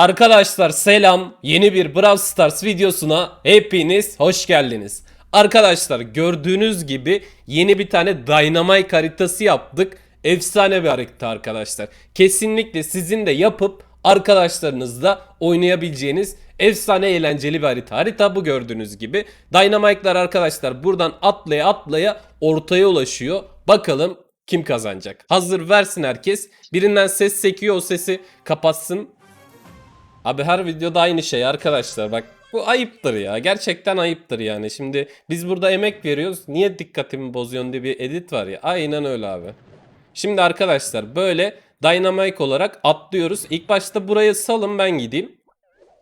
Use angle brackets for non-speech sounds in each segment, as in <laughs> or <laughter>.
Arkadaşlar selam. Yeni bir Brawl Stars videosuna hepiniz hoş geldiniz. Arkadaşlar gördüğünüz gibi yeni bir tane Dynamite haritası yaptık. Efsane bir harita arkadaşlar. Kesinlikle sizin de yapıp arkadaşlarınızla oynayabileceğiniz efsane eğlenceli bir harita. Harita bu gördüğünüz gibi. Dynamite'lar arkadaşlar buradan atlaya atlaya ortaya ulaşıyor. Bakalım kim kazanacak? Hazır versin herkes. Birinden ses sekiyor o sesi kapatsın. Abi her videoda aynı şey arkadaşlar bak bu ayıptır ya gerçekten ayıptır yani şimdi biz burada emek veriyoruz niye dikkatimi bozuyorsun diye bir edit var ya aynen öyle abi. Şimdi arkadaşlar böyle Dynamite olarak atlıyoruz İlk başta burayı salın ben gideyim.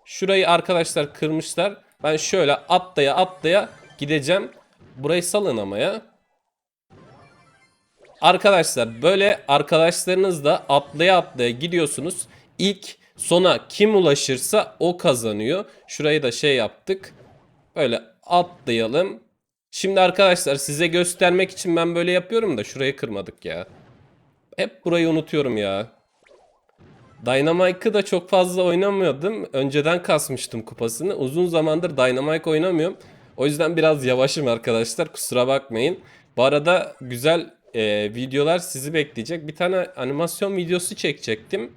Şurayı arkadaşlar kırmışlar ben şöyle atlaya atlaya gideceğim. Burayı salın ama ya. Arkadaşlar böyle arkadaşlarınızla atlaya atlaya gidiyorsunuz. İlk sona kim ulaşırsa o kazanıyor. Şurayı da şey yaptık. Böyle atlayalım. Şimdi arkadaşlar size göstermek için ben böyle yapıyorum da şurayı kırmadık ya. Hep burayı unutuyorum ya. Dynamite'ı da çok fazla oynamıyordum. Önceden kasmıştım kupasını. Uzun zamandır Dynamite oynamıyorum. O yüzden biraz yavaşım arkadaşlar. Kusura bakmayın. Bu arada güzel e, videolar sizi bekleyecek. Bir tane animasyon videosu çekecektim.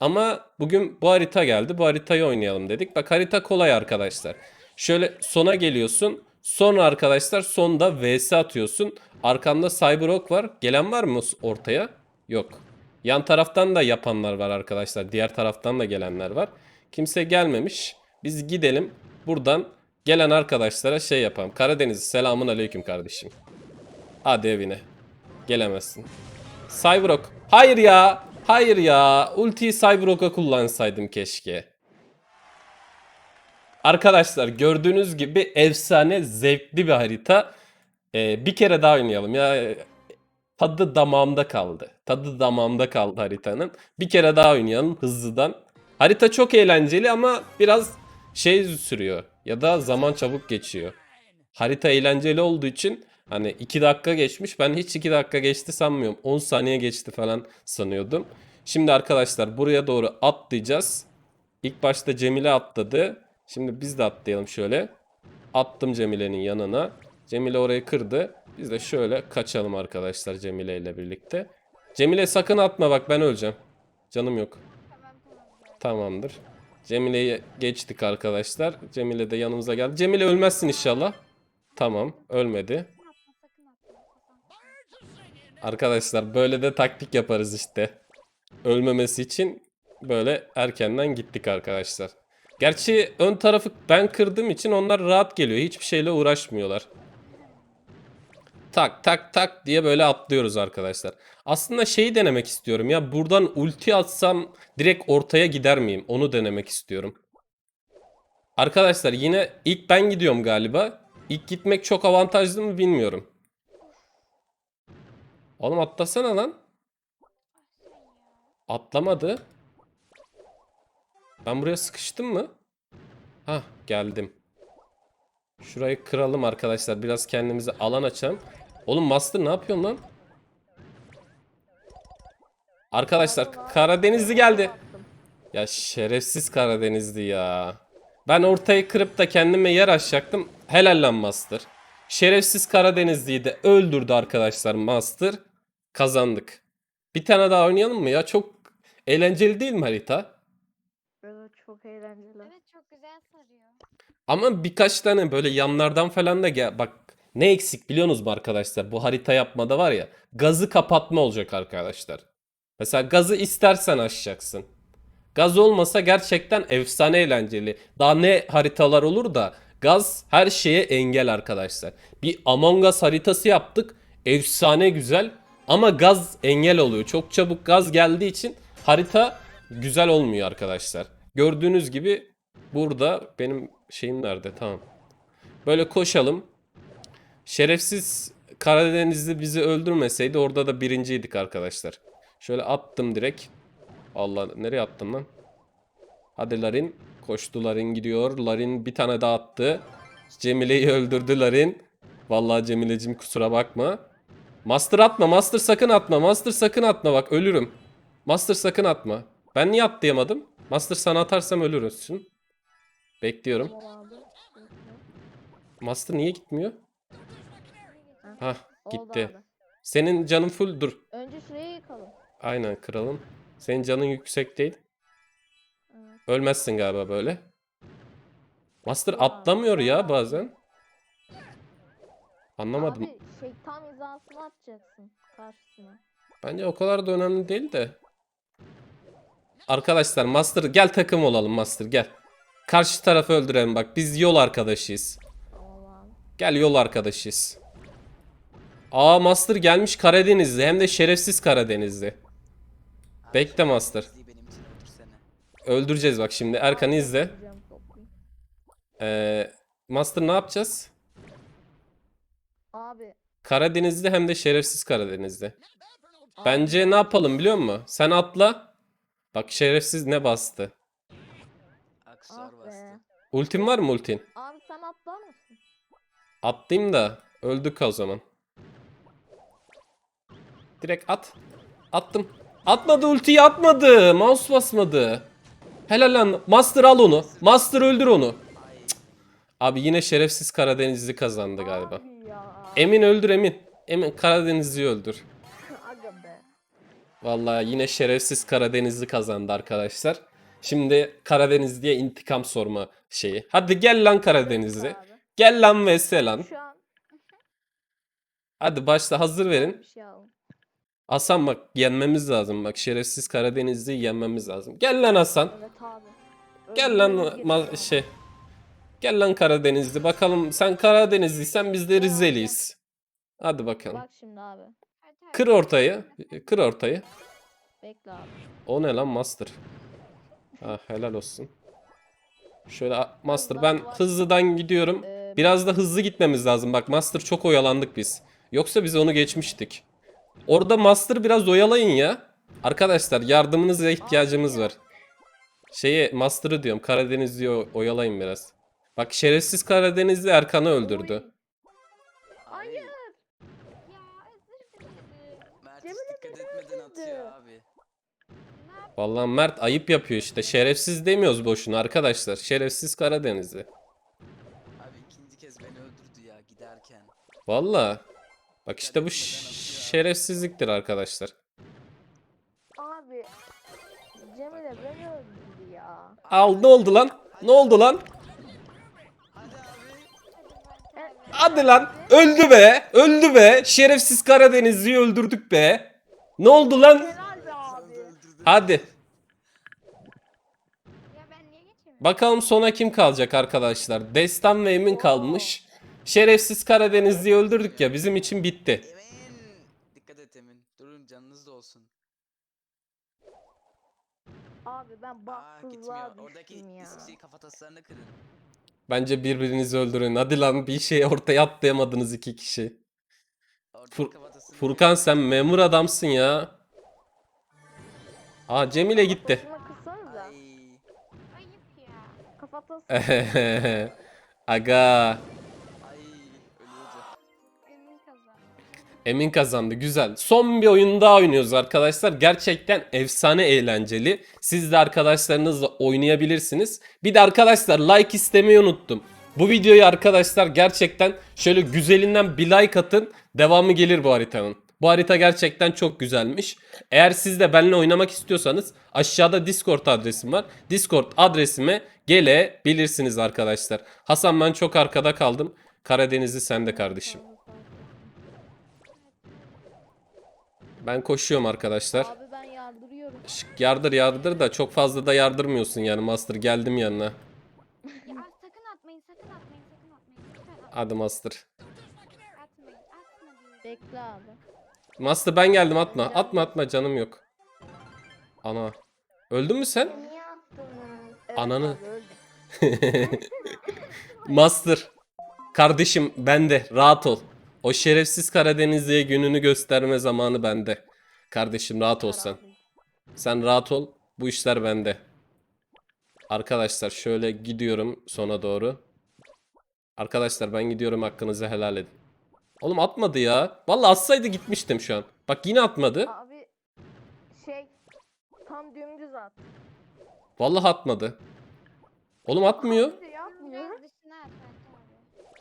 Ama bugün bu harita geldi. Bu haritayı oynayalım dedik. Bak harita kolay arkadaşlar. Şöyle sona geliyorsun. Sonra arkadaşlar sonda vs atıyorsun. Arkanda Cyberhawk var. Gelen var mı ortaya? Yok. Yan taraftan da yapanlar var arkadaşlar. Diğer taraftan da gelenler var. Kimse gelmemiş. Biz gidelim. Buradan gelen arkadaşlara şey yapalım. Karadeniz selamun aleyküm kardeşim. Hadi evine. Gelemezsin. Cyberhawk. Hayır ya. Hayır ya. Ultiyi Cyberhawk'a kullansaydım keşke. Arkadaşlar gördüğünüz gibi efsane zevkli bir harita. Ee, bir kere daha oynayalım ya. Tadı damağımda kaldı. Tadı damağımda kaldı haritanın. Bir kere daha oynayalım hızlıdan. Harita çok eğlenceli ama biraz şey sürüyor. Ya da zaman çabuk geçiyor. Harita eğlenceli olduğu için hani 2 dakika geçmiş. Ben hiç 2 dakika geçti sanmıyorum. 10 saniye geçti falan sanıyordum. Şimdi arkadaşlar buraya doğru atlayacağız. İlk başta Cemile atladı. Şimdi biz de atlayalım şöyle. Attım Cemile'nin yanına. Cemile orayı kırdı. Biz de şöyle kaçalım arkadaşlar Cemile ile birlikte. Cemile sakın atma bak ben öleceğim. Canım yok. Tamamdır. Cemile'yi geçtik arkadaşlar. Cemile de yanımıza geldi. Cemile ölmezsin inşallah. Tamam ölmedi. Arkadaşlar böyle de taktik yaparız işte. Ölmemesi için böyle erkenden gittik arkadaşlar. Gerçi ön tarafı ben kırdığım için onlar rahat geliyor. Hiçbir şeyle uğraşmıyorlar. Tak tak tak diye böyle atlıyoruz arkadaşlar. Aslında şeyi denemek istiyorum ya. Buradan ulti atsam direkt ortaya gider miyim? Onu denemek istiyorum. Arkadaşlar yine ilk ben gidiyorum galiba. İlk gitmek çok avantajlı mı bilmiyorum. Oğlum atlasana lan. Atlamadı. Ben buraya sıkıştım mı? Hah geldim. Şurayı kıralım arkadaşlar. Biraz kendimize alan açalım. Oğlum Master ne yapıyorsun lan? Arkadaşlar Karadenizli geldi. Ya şerefsiz Karadenizli ya. Ben ortayı kırıp da kendime yer açacaktım. Helal lan Master. Şerefsiz Karadenizli'yi de öldürdü arkadaşlar Master. Kazandık. Bir tane daha oynayalım mı ya? Çok eğlenceli değil mi harita? Evet çok eğlenceli. Evet çok güzel sarıyor. Ama birkaç tane böyle yanlardan falan da gel. Bak ne eksik biliyorsunuz mu arkadaşlar? Bu harita yapmada var ya. Gazı kapatma olacak arkadaşlar. Mesela gazı istersen açacaksın. Gaz olmasa gerçekten efsane eğlenceli. Daha ne haritalar olur da gaz her şeye engel arkadaşlar. Bir Among Us haritası yaptık. Efsane güzel ama gaz engel oluyor. Çok çabuk gaz geldiği için harita güzel olmuyor arkadaşlar. Gördüğünüz gibi burada benim şeyim nerede? Tamam. Böyle koşalım. Şerefsiz Karadenizli bizi öldürmeseydi orada da birinciydik arkadaşlar. Şöyle attım direkt. Allah nereye attım lan? Hadi Larin. Koştu Larin gidiyor. Larin bir tane daha attı. Cemile'yi öldürdü Larin. Vallahi Cemile'cim kusura bakma. Master atma. Master sakın atma. Master sakın atma bak ölürüm. Master sakın atma. Ben niye atlayamadım? Master sana atarsam ölürsün. Bekliyorum. Master niye gitmiyor? Hah Oldu gitti. Senin canın full dur. Önce şurayı yıkalım. Aynen kıralım. Senin canın yüksek değil. Ölmezsin galiba böyle. Master atlamıyor ya bazen. Anlamadım. Abi şey tam hizasına atacaksın karşısına. Bence o kadar da önemli değil de. Arkadaşlar Master gel takım olalım Master gel. Karşı tarafı öldürelim bak biz yol arkadaşıyız. Gel yol arkadaşıyız. Aa Master gelmiş Karadenizli hem de şerefsiz Karadenizli. Bekle Master. Bizi benim için öldürsene. Öldüreceğiz bak şimdi Erkan'ı izle. Ee, Master ne yapacağız? Abi. Karadenizli hem de şerefsiz Karadenizli. abi, Bence ne yapalım biliyor musun? Sen atla. Bak şerefsiz ne bastı? Aksuar Ah bastı. be. Ultin var mı ultin? Abi sen atlar mısın? Atlayayım da öldük o zaman. Direkt at. Attım. Atmadı ultiyi atmadı. Mouse basmadı. Helal lan. Master al onu. Master öldür onu. Cık. Abi yine şerefsiz Karadenizli kazandı galiba. Emin öldür Emin. Emin Karadenizli'yi öldür. <laughs> Vallahi yine şerefsiz Karadenizli kazandı arkadaşlar. Şimdi Karadenizli'ye intikam sorma şeyi. Hadi gel lan Karadenizli. Gel lan vs lan. Hadi başla hazır verin. Hasan bak yenmemiz lazım. Bak şerefsiz Karadenizli'yi yenmemiz lazım. Gel lan Hasan. Evet abi. Gel lan ma- şey. Gel lan Karadenizli. Bakalım sen Karadenizliysen biz de Rizeliyiz. Hadi bakalım. Bak şimdi abi. Kır ortayı. Kır ortayı. Bekle abi. O ne lan Master? Ha helal olsun. Şöyle Master ben hızlıdan gidiyorum. Ee, Biraz da hızlı gitmemiz lazım. Bak Master çok oyalandık biz. Yoksa biz onu geçmiştik. Orada Master biraz oyalayın ya. Arkadaşlar yardımınıza ihtiyacımız var. Şeye Master'ı diyorum. Karadenizli'yi o- oyalayın biraz. Bak şerefsiz Karadenizli Erkan'ı öldürdü. Hayır. Mert hiç dikkat etmeden atıyor abi. Vallahi Mert ayıp yapıyor işte. Şerefsiz demiyoruz boşuna arkadaşlar. Şerefsiz Karadenizli. Abi ikinci kez beni öldürdü ya giderken. Vallahi. Bak işte bu ş- şerefsizliktir arkadaşlar. Abi. Cemile beni öldürdü ya. Al ne oldu lan? Ne oldu lan? Hadi lan. Öldü be. Öldü be. Şerefsiz Karadenizli'yi öldürdük be. Ne oldu lan? Helal be abi. Öldürdü. Hadi. Bakalım sona kim kalacak arkadaşlar. Destan ve Emin kalmış. Şerefsiz Karadenizli'yi öldürdük ya bizim için bitti. Emin. Dikkat et Emin. Durun canınız da olsun. Abi ben Aa gitmiyor. Oradaki ya. şey kafataslarını kırın. Bence birbirinizi öldürün. Hadi lan bir şey ortaya atlayamadınız iki kişi. Oradaki Fur- kafatasını Furkan sen memur adamsın ya. Aa Cemile gitti. Kırsanıza. Ay. Ayıp ya. Kafatası. <laughs> Aga. Emin kazandı. Güzel. Son bir oyun daha oynuyoruz arkadaşlar. Gerçekten efsane eğlenceli. Siz de arkadaşlarınızla oynayabilirsiniz. Bir de arkadaşlar like istemeyi unuttum. Bu videoyu arkadaşlar gerçekten şöyle güzelinden bir like atın. Devamı gelir bu haritanın. Bu harita gerçekten çok güzelmiş. Eğer siz de benimle oynamak istiyorsanız aşağıda Discord adresim var. Discord adresime gelebilirsiniz arkadaşlar. Hasan ben çok arkada kaldım. Karadenizli sen de kardeşim. Ben koşuyorum arkadaşlar. Abi ben yardırıyorum. Şık, yardır yardır da çok fazla da yardırmıyorsun yani Master. Geldim yanına. Ya sakın atmayın, sakın atmayın, sakın atmayın. Lütfen atmayın. Hadi Master. Atmayın, atmayın. Bekle abi. Master ben geldim atma. Atma atma canım yok. Ana. Öldün mü sen? Niye attınız? Ananı. <laughs> Master. Kardeşim bende. Rahat ol. O şerefsiz Karadenizli'ye gününü gösterme zamanı bende. Kardeşim rahat ol sen. Sen rahat ol. Bu işler bende. Arkadaşlar şöyle gidiyorum sona doğru. Arkadaşlar ben gidiyorum hakkınızı helal edin. Oğlum atmadı ya. Vallahi atsaydı gitmiştim şu an. Bak yine atmadı. Abi şey tam dümdüz at. Vallahi atmadı. Oğlum atmıyor.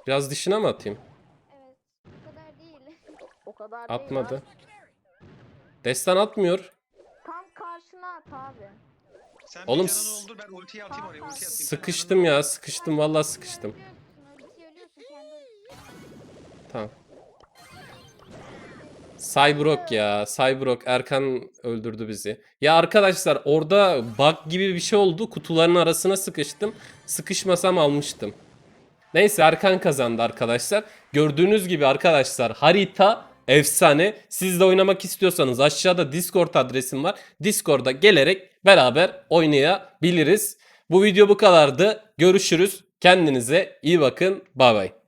Biraz dışına mı atayım? Evet. Bu kadar değil. O kadar Atmadı. Destan atmıyor. Tam karşına at abi. Sen Oğlum s- doldur ben ultiyi atayım oraya ultiyi atayım. Sıkıştım ya sıkıştım vallahi sıkıştım. Ölüyorsun, ölüyorsun kendi Tamam. Cybrok ya. Cybrok Erkan öldürdü bizi. Ya arkadaşlar orada bug gibi bir şey oldu. Kutuların arasına sıkıştım. Sıkışmasam almıştım. Neyse Erkan kazandı arkadaşlar. Gördüğünüz gibi arkadaşlar harita efsane. Siz de oynamak istiyorsanız aşağıda Discord adresim var. Discord'a gelerek beraber oynayabiliriz. Bu video bu kadardı. Görüşürüz. Kendinize iyi bakın. Bay bay.